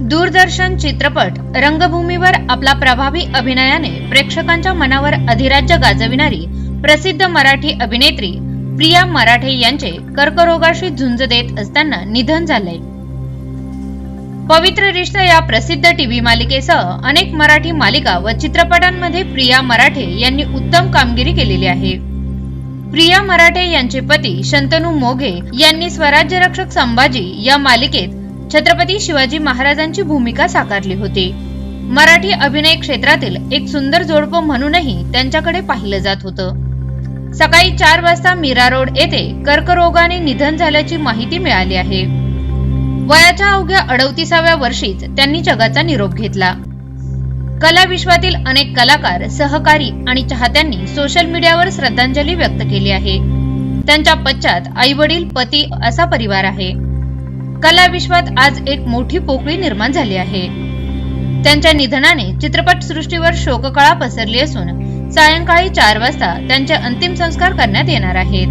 दूरदर्शन चित्रपट रंगभूमीवर आपला प्रभावी अभिनयाने प्रेक्षकांच्या मनावर अधिराज्य गाजविणारी प्रसिद्ध मराठी अभिनेत्री प्रिया मराठे यांचे कर्करोगाशी झुंज देत असताना निधन झालंय. पवित्र रिश्ता या प्रसिद्ध टीव्ही मालिकेसह अनेक मराठी मालिका व चित्रपटांमध्ये प्रिया मराठे यांनी उत्तम कामगिरी केलेली आहे. प्रिया मराठे यांचे पती शंतनू मोघे यांनी स्वराज्य रक्षक संभाजी या मालिकेत छत्रपती शिवाजी महाराजांची भूमिका साकारली होती. मराठी अभिनय क्षेत्रातील एक सुंदर जोडपं म्हणूनही त्यांच्याकडे पाहिलं जात होतं. सकाळी चार वाजता मीरा रोड येथे कर्करोगाने निधन झाल्याची माहिती मिळाली आहे. वयाच्या अवघ्या अडवतीसाव्या वर्षीच त्यांनी जगाचा निरोप घेतला. कला विश्वातील अनेक कलाकार सहकारी आणि चाहत्यांनी सोशल मीडियावर श्रद्धांजली व्यक्त केली आहे. त्यांच्या पश्चात आई वडील पती असा परिवार आहे. कला विश्वात आज एक मोठी पोकळी निर्माण झाली आहे. त्यांच्या निधनाने चित्रपट सृष्टीवर शोककळा पसरली असून सायंकाळी चार वाजता त्यांचे अंतिम संस्कार करण्यात येणार आहेत.